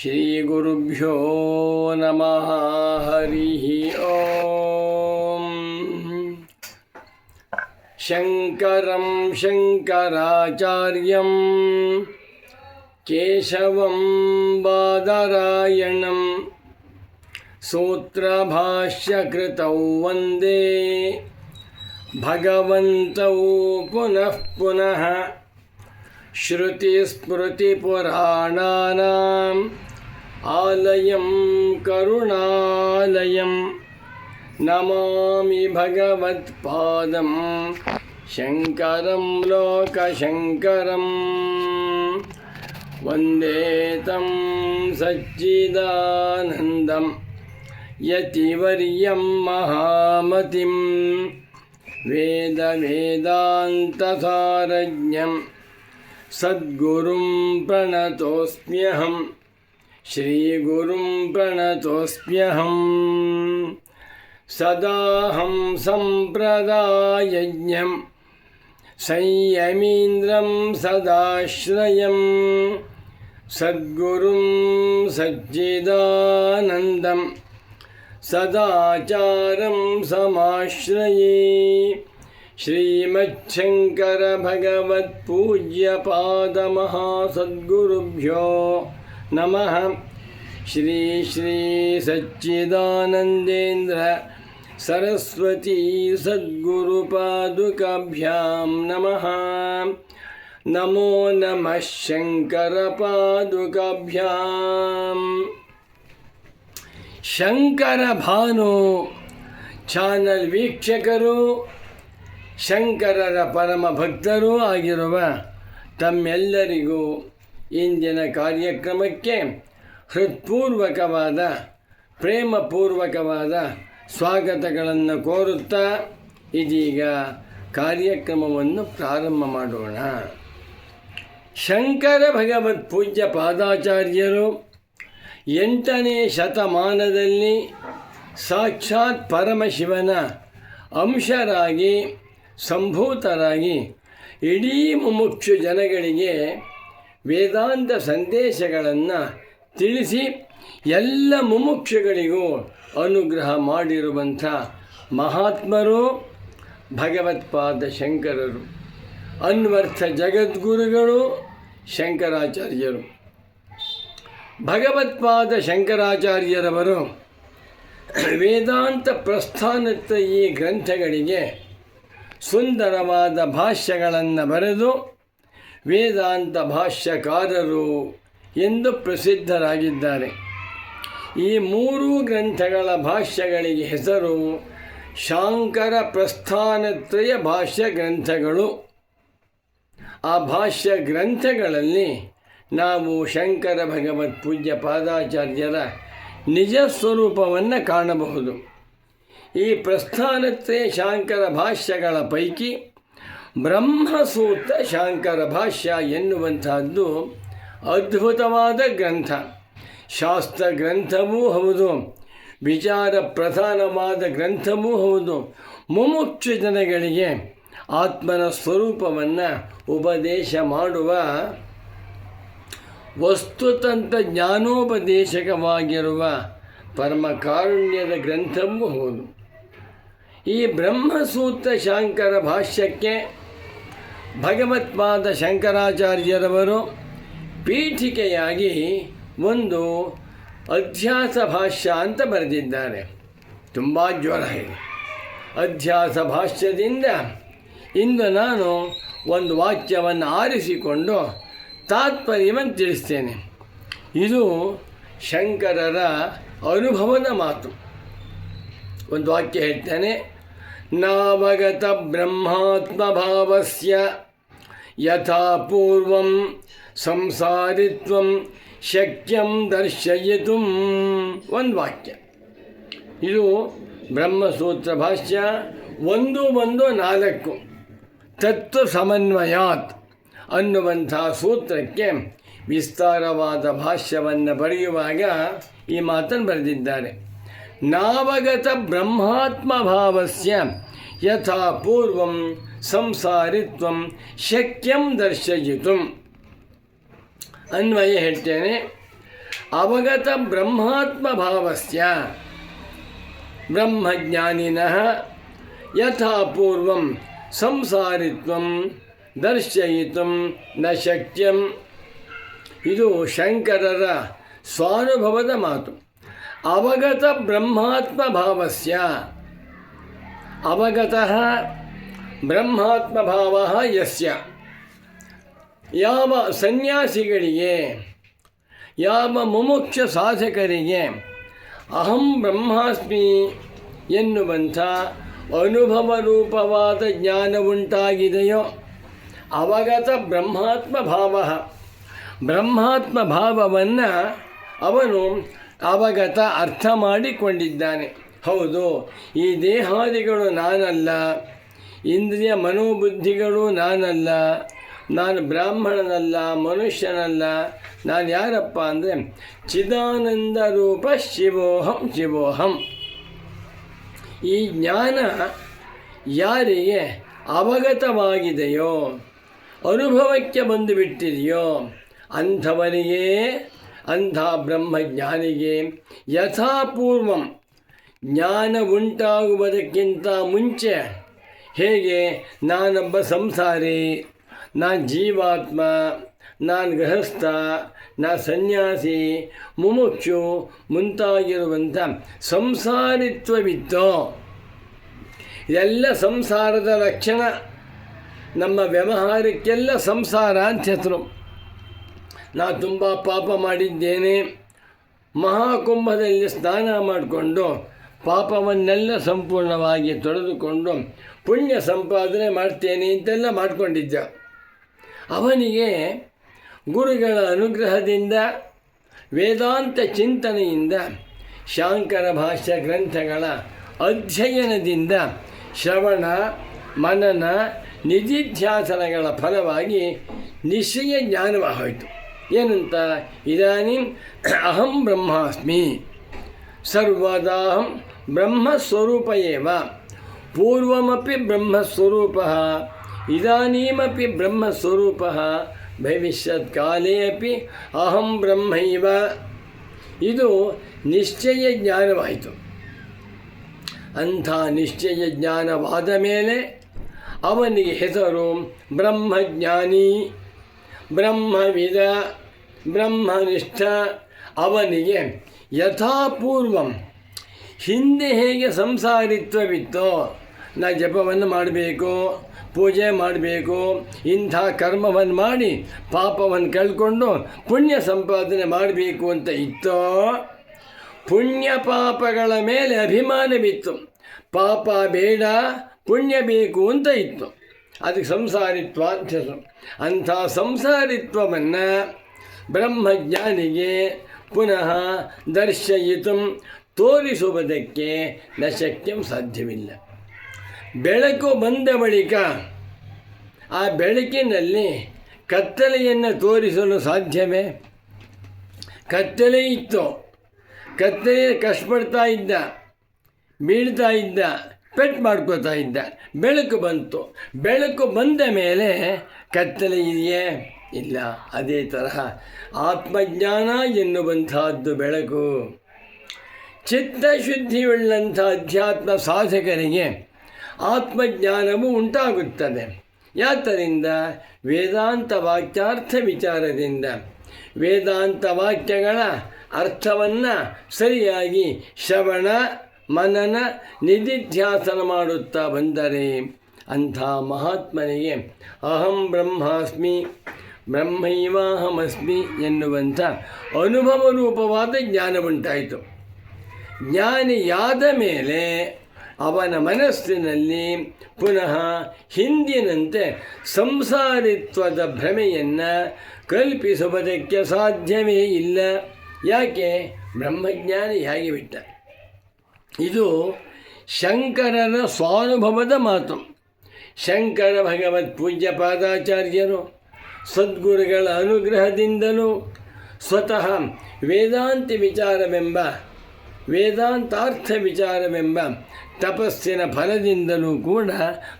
श्रीगुरुभ्यो नमः हरिः ॐ शङ्करं शङ्कराचार्यं केशवं बादरायणं सूत्रभाष्यकृतौ वन्दे। भगवन्तौ पुनः पुनः श्रुतिस्मृतिपुराणानाम् आलयं करुणालयं नमामि भगवत्पादं शङ्करं लोकशङ्करं वन्दे तं सच्चिदानन्दं यतिवर्यं महामतिं वेदवेदान्तसारज्ञम् सद्गुरुं प्रणतोऽस्म्यहं श्रीगुरुं प्रणतोऽस्म्यहम् सदाहं सम्प्रदायज्ञं संयमीन्द्रं सदाश्रयं। सद्गुरुं सच्चिदानन्दं सदाचारं समाश्रये श्रीमच्छङ्करभगवत्पूज्यपादमहासद्गुरुभ्यो नमः श्री श्री सच्चिदानन्देन्द्र सरस्वती सद्गुरुपादुकाभ्यां नमः नमो नमः शङ्करपादुकाभ्याम् ಶಂಕರ ಭಾನು ಚಾನಲ್ ವೀಕ್ಷಕರು ಶಂಕರರ ಪರಮ ಭಕ್ತರೂ ಆಗಿರುವ ತಮ್ಮೆಲ್ಲರಿಗೂ ಇಂದಿನ ಕಾರ್ಯಕ್ರಮಕ್ಕೆ ಹೃತ್ಪೂರ್ವಕವಾದ, ಪ್ರೇಮಪೂರ್ವಕವಾದ ಸ್ವಾಗತಗಳನ್ನು ಕೋರುತ್ತಾ ಇದೀಗ ಕಾರ್ಯಕ್ರಮವನ್ನು ಪ್ರಾರಂಭ ಮಾಡೋಣ. ಶಂಕರ ಭಗವತ್ ಪೂಜ್ಯ ಪಾದಾಚಾರ್ಯರು ಎಂಟನೇ ಶತಮಾನದಲ್ಲಿ ಸಾಕ್ಷಾತ್ ಪರಮಶಿವನ ಅಂಶರಾಗಿ ಸಂಭೂತರಾಗಿ ಇಡೀ ಮುಮುಕ್ಷು ಜನಗಳಿಗೆ ವೇದಾಂತ ಸಂದೇಶಗಳನ್ನು ತಿಳಿಸಿ ಎಲ್ಲ ಮುಮುಕ್ಷುಗಳಿಗೂ ಅನುಗ್ರಹ ಮಾಡಿರುವಂಥ ಮಹಾತ್ಮರು, ಭಗವತ್ಪಾದ ಶಂಕರರು, ಅನ್ವರ್ಥ ಜಗದ್ಗುರುಗಳು, ಶಂಕರಾಚಾರ್ಯರು. ಭಗವತ್ಪಾದ ಶಂಕರಾಚಾರ್ಯರವರು ವೇದಾಂತ ಪ್ರಸ್ಥಾನತ್ತ ಈ ಗ್ರಂಥಗಳಿಗೆ ಸುಂದರವಾದ ಭಾಷ್ಯಗಳನ್ನು ಬರೆದು ವೇದಾಂತ ಭಾಷ್ಯಕಾರರು ಎಂದು ಪ್ರಸಿದ್ಧರಾಗಿದ್ದಾರೆ. ಈ ಮೂರೂ ಗ್ರಂಥಗಳ ಭಾಷ್ಯಗಳಿಗೆ ಹೆಸರು ಶಾಂಕರ ಪ್ರಸ್ಥಾನತ್ರಯ ಭಾಷ್ಯ ಗ್ರಂಥಗಳು. ಆ ಭಾಷ್ಯ ಗ್ರಂಥಗಳಲ್ಲಿ ನಾವು ಶಂಕರ ಭಗವತ್ ಪೂಜ್ಯ ಪಾದಾಚಾರ್ಯರ ನಿಜ ಸ್ವರೂಪವನ್ನು ಕಾಣಬಹುದು. ಈ ಪ್ರಸ್ಥಾನಕ್ಕೆ ಶಾಂಕರ ಭಾಷ್ಯಗಳ ಪೈಕಿ ಬ್ರಹ್ಮಸೂತ್ರ ಶಾಂಕರ ಭಾಷ್ಯ ಎನ್ನುವಂತಹದ್ದು ಅದ್ಭುತವಾದ ಗ್ರಂಥ. ಶಾಸ್ತ್ರ ಗ್ರಂಥವೂ ಹೌದು, ವಿಚಾರ ಪ್ರಧಾನವಾದ ಗ್ರಂಥವೂ ಹೌದು. ಮುಮುಕ್ಷು ಜನಗಳಿಗೆ ಆತ್ಮನ ಸ್ವರೂಪವನ್ನು ಉಪದೇಶ ಮಾಡುವ ವಸ್ತುತಂತ್ರ ಜ್ಞಾನೋಪದೇಶಕವಾಗಿರುವ ಪರಮ ಕಾರುಣ್ಯದ ಗ್ರಂಥವೂ ಹೌದು. ಈ ಬ್ರಹ್ಮಸೂತ್ರ ಶಾಂಕರ ಭಾಷ್ಯಕ್ಕೆ ಭಗವತ್ಪಾದ ಶಂಕರಾಚಾರ್ಯರವರು ಪೀಠಿಕೆಯಾಗಿ ಒಂದು ಅಧ್ಯಾಸ ಭಾಷ್ಯ ಅಂತ ಬರೆದಿದ್ದಾರೆ. ತುಂಬ ಜ್ವರ ಇದೆ. ಅಧ್ಯಾಸ ಭಾಷ್ಯದಿಂದ ಇಂದು ನಾನು ಒಂದು ವಾಕ್ಯವನ್ನು ಆರಿಸಿಕೊಂಡು ತಾತ್ಪರ್ಯವನ್ನು ತಿಳಿಸ್ತೇನೆ. ಇದು ಶಂಕರರ ಅನುಭವದ ಮಾತು. ಒಂದು ವಾಕ್ಯ ಹೇಳ್ತೇನೆ. ನಾವಗತ ಬ್ರಹ್ಮಾತ್ಮಭಾವಸ್ಯ ಯಥಾ ಪೂರ್ವಂ ಸಂಸಾರಿತ್ವಂ ಶಕ್ಯಂ ದರ್ಶಯಿತು. ಒಂದು ವಾಕ್ಯ. ಇದು ಬ್ರಹ್ಮಸೂತ್ರ ಭಾಷ್ಯ ಒಂದು ಒಂದು ನಾಲ್ಕು. ತತ್ವ ಸಮನ್ವಯಾತ್ ಅನ್ನುವಂಥ ಸೂತ್ರಕ್ಕೆ ವಿಸ್ತಾರವಾದ ಭಾಷ್ಯವನ್ನು ಬರೆಯುವಾಗ ಈ ಮಾತನ್ನು ಬರೆದಿದ್ದಾರೆ. ನಾವಗತ ಬ್ರಹ್ಮಾತ್ಮ ಭಾವಸ್ಯ ಯಥಾ ಪೂರ್ವಂ ಸಂಸಾರಿತ್ವಂ ಶಕ್ಯಂ ದರ್ಶಯಿತು ಅನ್ವಯ ಹೇಳ್ತೇನೆ ಅವಗತ ಬ್ರಹ್ಮಾತ್ಮ ಭಾವಸ್ಯ ಬ್ರಹ್ಮಜ್ಞಾನಿನಃ ಯಥಾ ಪೂರ್ವಂ ಸಂಸಾರಿತ್ವಂ ದರ್ಶಯಿತು ನ ಶಕ್ಯಂ ಇದು ಶಂಕರರ ಸ್ವಾನುಭವದ ಮಾತು. ಅವಗತ ಬ್ರಹ್ಮಾತ್ಮ ಭಾವಸ್ಯ. ಅವಗತಃ ಬ್ರಹ್ಮಾತ್ಮ ಭಾವ ಯಸ್ಯ. ಯಾವ ಸನ್ಯಾಸಿಗಳಿಗೆ, ಯಾವ ಮುಮುಕ್ಷ ಸಾಧಕರಿಗೆ ಅಹಂ ಬ್ರಹ್ಮಾಸ್ಮಿ ಎನ್ನುವಂಥ ಅನುಭವ ರೂಪವಾದ ಜ್ಞಾನ ಉಂಟಾಗಿದೆಯೋ, ಅವಗತ ಬ್ರಹ್ಮಾತ್ಮ ಭಾವ. ಬ್ರಹ್ಮಾತ್ಮ ಭಾವವನ್ನು ಅವನು ಅವಗತ ಅರ್ಥ ಮಾಡಿಕೊಂಡಿದ್ದಾನೆ. ಹೌದು, ಈ ದೇಹಾದಿಗಳು ನಾನಲ್ಲ, ಇಂದ್ರಿಯ ಮನೋಬುದ್ಧಿಗಳು ನಾನಲ್ಲ, ನಾನು ಬ್ರಾಹ್ಮಣನಲ್ಲ, ಮನುಷ್ಯನಲ್ಲ, ನಾನು ಯಾರಪ್ಪ ಅಂದರೆ ಚಿದಾನಂದ ರೂಪ ಶಿವೋಹಂ ಶಿವೋಹಂ. ಈ ಜ್ಞಾನ ಯಾರಿಗೆ ಅವಗತವಾಗಿದೆಯೋ, ಅನುಭವಕ್ಕೆ ಬಂದುಬಿಟ್ಟಿದೆಯೋ ಬಿಟ್ಟಿದೆಯೋ ಅಂಥವನಿಗೆ ಅಂಥ ಬ್ರಹ್ಮಜ್ಞಾನಿಗೆ ಯಥಾಪೂರ್ವಂ ಜ್ಞಾನ ಉಂಟಾಗುವುದಕ್ಕಿಂತ ಮುಂಚೆ ಹೇಗೆ ನಾನೊಬ್ಬ ಸಂಸಾರಿ ನಾನು ಜೀವಾತ್ಮ, ನಾನು ಗೃಹಸ್ಥ, ನಾ ಸನ್ಯಾಸಿ, ಮುಮುಕ್ಷು ಮುಂತಾಗಿರುವಂಥ ಸಂಸಾರಿತ್ವವಿತ್ತೋ ಎಲ್ಲ ಸಂಸಾರದ ಲಕ್ಷಣ ನಮ್ಮ ವ್ಯವಹಾರಕ್ಕೆಲ್ಲ ಸಂಸಾರ ಅಂತ ಹೆಸರು. ನಾ ತುಂಬ ಪಾಪ ಮಾಡಿದ್ದೇನೆ. ಮಹಾಕುಂಭದಲ್ಲಿ ಸ್ನಾನ ಮಾಡಿಕೊಂಡು ಪಾಪವನ್ನೆಲ್ಲ ಸಂಪೂರ್ಣವಾಗಿ ತೊಳೆದುಕೊಂಡು ಪುಣ್ಯ ಸಂಪಾದನೆ ಮಾಡ್ತೇನೆ ಅಂತೆಲ್ಲ ಮಾಡಿಕೊಂಡಿದ್ದ. ಅವನಿಗೆ ಗುರುಗಳ ಅನುಗ್ರಹದಿಂದ, ವೇದಾಂತ ಚಿಂತನೆಯಿಂದ, ಶಾಂಕರ ಭಾಷ್ಯ ಗ್ರಂಥಗಳ ಅಧ್ಯಯನದಿಂದ ಶ್ರವಣ, ಮನನ, ನಿಧಿಧ್ಯಾಸನಗಳ ಫಲವಾಗಿ ನಿಶ್ಚಯ ಜ್ಞಾನವಾಗೋಯಿತು. ಏನಂತ? ಇದಾನಿ ಅಹಂ ಬ್ರಹ್ಮಾಸ್ಮಿ. ಸರ್ವದಾಹಂ ಬ್ರಹ್ಮಸ್ವರೂಪ ಏವ ಪೂರ್ವಮಪಿ ಬ್ರಹ್ಮಸ್ವರೂಪ ಇದಾನೀಮಿ ಬ್ರಹ್ಮಸ್ವರೂಪ ಭವಿಷ್ಯತ್ ಕಾಲೇ ಅಪಿ ಅಹಂ ಬ್ರಹ್ಮೈವ. ಇದು ನಿಶ್ಚಯ ಜ್ಞಾನವಾಯಿತು. ಅಂಥ ನಿಶ್ಚಯ ಜ್ಞಾನವಾದ ಮೇಲೆ ಅವನಿಗೆ ಹೆಸರು ಬ್ರಹ್ಮಜ್ಞಾನಿ. ಬ್ರಹ್ಮವಿದ ಬ್ರಹ್ಮನಿಷ್ಠ ಅವನಿಗೆ ಯಥಾಪೂರ್ವಂ. ಹಿಂದೆ ಹೇಗೆ ಸಂಸಾರಿತ್ವವಿತ್ತೋ ನಾ ಜಪವನ್ನು ಮಾಡಬೇಕು, ಪೂಜೆ ಮಾಡಬೇಕು, ಇಂಥ ಕರ್ಮವನ್ನು ಮಾಡಿ ಪಾಪವನ್ನು ಕಳ್ಕೊಂಡು ಪುಣ್ಯ ಸಂಪಾದನೆ ಮಾಡಬೇಕು ಅಂತ ಇತ್ತೋ, ಪುಣ್ಯ ಪಾಪಗಳ ಮೇಲೆ ಅಭಿಮಾನವಿತ್ತು ಪಾಪ ಬೇಡ, ಪುಣ್ಯ ಬೇಕು ಅಂತ ಇತ್ತು. ಅದಕ್ಕೆ ಸಂಸಾರಿತ್ವ ಅಂತ ಅಂಥ ಸಂಸಾರಿತ್ವವನ್ನು ಬ್ರಹ್ಮಜ್ಞಾನಿಗೆ ಪುನಃ ದರ್ಶಯಿತು ತೋರಿಸುವುದಕ್ಕೆ ನ ಶಕ್ಯಂ ಸಾಧ್ಯವಿಲ್ಲ. ಬೆಳಕು ಬಂದ ಬಳಿಕ ಆ ಬೆಳಕಿನಲ್ಲಿ ಕತ್ತಲೆಯನ್ನು ತೋರಿಸಲು ಸಾಧ್ಯವೇ? ಕತ್ತಲೆ ಇತ್ತು. ಕತ್ತಲೆ ಕಷ್ಟಪಡ್ತಾ ಇದ್ದ, ಬೀಳ್ತಾ ಇದ್ದ, ಪೆಟ್ ಮಾಡ್ಕೋತಾ ಇದ್ದ. ಬೆಳಕು ಬಂತು. ಬೆಳಕು ಬಂದ ಮೇಲೆ ಕತ್ತಲೆ ಇದೆಯೇ? ಇಲ್ಲ, ಅದೇ ತರಹ ಆತ್ಮಜ್ಞಾನ ಎನ್ನುವಂತಹದ್ದು ಬೆಳಕು. ಚಿತ್ತಶುದ್ಧಿಯುಳ್ಳಂಥ ಅಧ್ಯಾತ್ಮ ಸಾಧಕರಿಗೆ ಆತ್ಮಜ್ಞಾನವು ಉಂಟಾಗುತ್ತದೆ. ಯಾತರಿಂದ? ವೇದಾಂತ ವಾಕ್ಯಾರ್ಥ ವಿಚಾರದಿಂದ. ವೇದಾಂತ ವಾಕ್ಯಗಳ ಅರ್ಥವನ್ನು ಸರಿಯಾಗಿ ಶ್ರವಣ, ಮನನ, ನಿಧಿಧ್ಯಾಸನ ಮಾಡುತ್ತಾ ಬಂದರೆ ಅಂಥ ಮಹಾತ್ಮನಿಗೆ ಅಹಂ ಬ್ರಹ್ಮಾಸ್ಮಿ. ಬ್ರಹ್ಮೈವಾಹಮಸ್ಮಿ ಎನ್ನುವಂಥ ಅನುಭವ ರೂಪವಾದ ಜ್ಞಾನ ಉಂಟಾಯಿತು. ಜ್ಞಾನಿಯಾದ ಮೇಲೆ ಅವನ ಮನಸ್ಸಿನಲ್ಲಿ ಪುನಃ ಹಿಂದಿನಂತೆ ಸಂಸಾರಿತ್ವದ ಭ್ರಮೆಯನ್ನು ಕಲ್ಪಿಸುವುದಕ್ಕೆ ಸಾಧ್ಯವೇ ಇಲ್ಲ. ಯಾಕೆ? ಬ್ರಹ್ಮಜ್ಞಾನಿ ಹೇಗೆ ಬಿಟ್ಟ ಇದು ಶಂಕರನ ಸ್ವಾನುಭವದ ಮಾತು. ಶಂಕರ ಭಗವತ್ ಪೂಜ್ಯ ಪಾದಾಚಾರ್ಯರು ಸದ್ಗುರುಗಳ ಅನುಗ್ರಹದಿಂದಲೂ ಸ್ವತಃ ವೇದಾಂತಿ ವಿಚಾರವೆಂಬ, ವೇದಾಂತಾರ್ಥ ವಿಚಾರವೆಂಬ ತಪಸ್ಸಿನ ಫಲದಿಂದಲೂ ಕೂಡ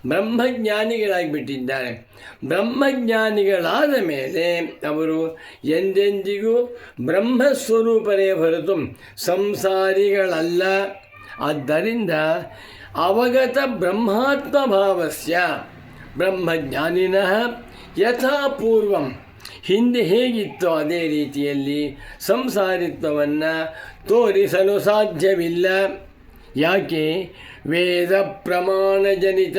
ಬ್ರಹ್ಮಜ್ಞಾನಿಗಳಾಗಿಬಿಟ್ಟಿದ್ದಾರೆ. ಬ್ರಹ್ಮಜ್ಞಾನಿಗಳಾದ ಮೇಲೆ ಅವರು ಎಂದೆಂದಿಗೂ ಬ್ರಹ್ಮಸ್ವರೂಪರೇ ಹೊರತು ಸಂಸಾರಿಗಳಲ್ಲ. ಆದ್ದರಿಂದ ಅವಗತ ಬ್ರಹ್ಮಾತ್ಮ ಭಾವಸ್ಯ ಬ್ರಹ್ಮಜ್ಞಾನಿನಃ ಯಥಾಪೂರ್ವಂ. ಹಿಂದೆ ಹೇಗಿತ್ತೋ ಅದೇ ರೀತಿಯಲ್ಲಿ ಸಂಸಾರಿತ್ವವನ್ನು ತೋರಿಸಲು ಸಾಧ್ಯವಿಲ್ಲ. ಯಾಕೆ? ವೇದ ಪ್ರಮಾಣಜನಿತ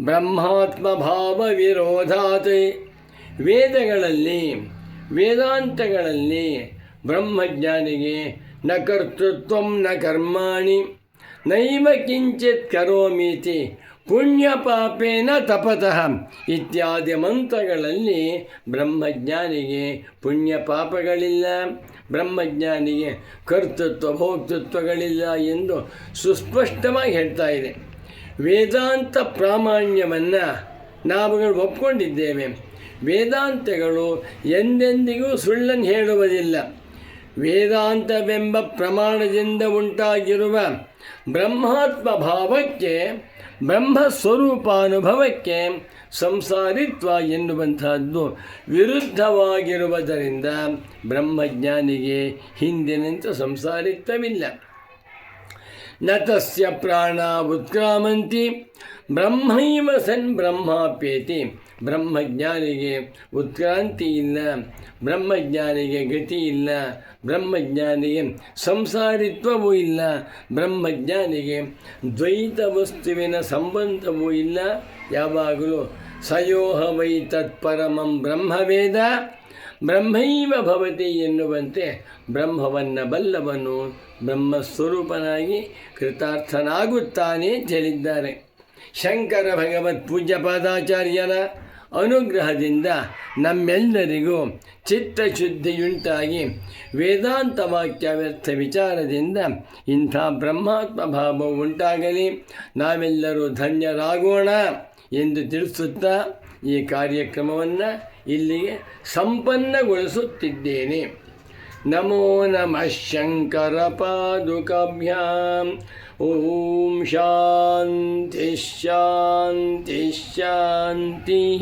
ಬ್ರಹ್ಮಾತ್ಮ ಭಾವ ವಿರೋಧಾತ್. ವೇದಗಳಲ್ಲಿ, ವೇದಾಂತಗಳಲ್ಲಿ ಬ್ರಹ್ಮಜ್ಞಾನಿಗೆ ನ ಕರ್ತೃತ್ವ ನ ಕರ್ಮಾಣಿ, ನೈವ ಕಿಂಚಿತ್ ಕರೋಮೀತಿ ಪುಣ್ಯ ಪಾಪೇನ ತಪತಃ ಇತ್ಯಾದಿ ಮಂತ್ರಗಳಲ್ಲಿ ಬ್ರಹ್ಮಜ್ಞಾನಿಗೆ ಪುಣ್ಯ ಪಾಪಗಳಿಲ್ಲ ಬ್ರಹ್ಮಜ್ಞಾನಿಗೆ ಕರ್ತೃತ್ವ, ಭೋಕ್ತೃತ್ವಗಳಿಲ್ಲ ಎಂದು ಸುಸ್ಪಷ್ಟವಾಗಿ ಹೇಳ್ತಾ ಇದೆ. ವೇದಾಂತ ಪ್ರಾಮಾಣ್ಯವನ್ನು ನಾವುಗಳು ಒಪ್ಕೊಂಡಿದ್ದೇವೆ. ವೇದಾಂತಗಳು ಎಂದೆಂದಿಗೂ ಸುಳ್ಳನ್ನು ಹೇಳುವುದಿಲ್ಲ. ವೇದಾಂತವೆಂಬ ಪ್ರಮಾಣದಿಂದ ಉಂಟಾಗಿರುವ ಬ್ರಹ್ಮಾತ್ಮ ಭಾವಕ್ಕೆ ಬ್ರಹ್ಮ ಸ್ವರೂಪಾನುಭವಕ್ಕೆ ಸಂಸಾರಿತ್ವ ಎನ್ನುವಂತಹದ್ದು ವಿರುದ್ಧವಾಗಿರುವುದರಿಂದ ಬ್ರಹ್ಮಜ್ಞಾನಿಗೆ ಹಿಂದಿನಂತೆ ಸಂಸಾರಿತ್ವವಿಲ್ಲ. ನ ತಸ್ಯ ಪ್ರಾಣ ಉತ್ಕ್ರಾಮಂತಿ, ಬ್ರಹ್ಮೈವ ಸನ್ ಬ್ರಹ್ಮಾಪ್ಯೇತಿ. ಬ್ರಹ್ಮಜ್ಞಾನಿಗೆ ಉತ್ಕ್ರಾಂತಿ ಇಲ್ಲ ಬ್ರಹ್ಮಜ್ಞಾನಿಗೆ ಗತಿ ಇಲ್ಲ ಬ್ರಹ್ಮಜ್ಞಾನಿಗೆ ಸಂಸಾರಿತ್ವವೂ ಇಲ್ಲ, ಬ್ರಹ್ಮಜ್ಞಾನಿಗೆ ದ್ವೈತ ವಸ್ತುವಿನ ಸಂಬಂಧವೂ ಇಲ್ಲ. ಯಾವಾಗಲೂ ಸಯೋಹ ವೈ ತತ್ಪರಮಂ ಬ್ರಹ್ಮವೇದ. ಬ್ರಹ್ಮೈವ ಭವತಿ ಎನ್ನುವಂತೆ ಬ್ರಹ್ಮವನ್ನು ಬಲ್ಲವನು ಬ್ರಹ್ಮಸ್ವರೂಪನಾಗಿ ಕೃತಾರ್ಥನಾಗುತ್ತಾನೆ ಹೇಳಿದ್ದಾರೆ. ಶಂಕರ ಭಗವತ್ ಪೂಜ್ಯ ಪಾದಾಚಾರ್ಯರ ಅನುಗ್ರಹದಿಂದ ನಮ್ಮೆಲ್ಲರಿಗೂ ಚಿತ್ತಶುದ್ಧಿಯುಂಟಾಗಿ ವೇದಾಂತ ವಾಕ್ಯಾವ್ಯರ್ಥ ವಿಚಾರದಿಂದ ಇಂಥ ಬ್ರಹ್ಮಾತ್ಮ ಭಾವ ಉಂಟಾಗಲಿ. ನಾವೆಲ್ಲರೂ ಧನ್ಯರಾಗೋಣ. ಎಂದು ತಿಳಿಸುತ್ತಾ ಈ ಕಾರ್ಯಕ್ರಮವನ್ನು ಇಲ್ಲಿಗೆ ಸಂಪನ್ನಗೊಳಿಸುತ್ತಿದ್ದೇನೆ. ನಮೋ ನಮಃ ಶಂಕರ ಪಾದುಕಾಭ್ಯಾಂ. ಓಂ ಶಾಂತಿ ಶಾಂತಿ ಶಾಂತಿ.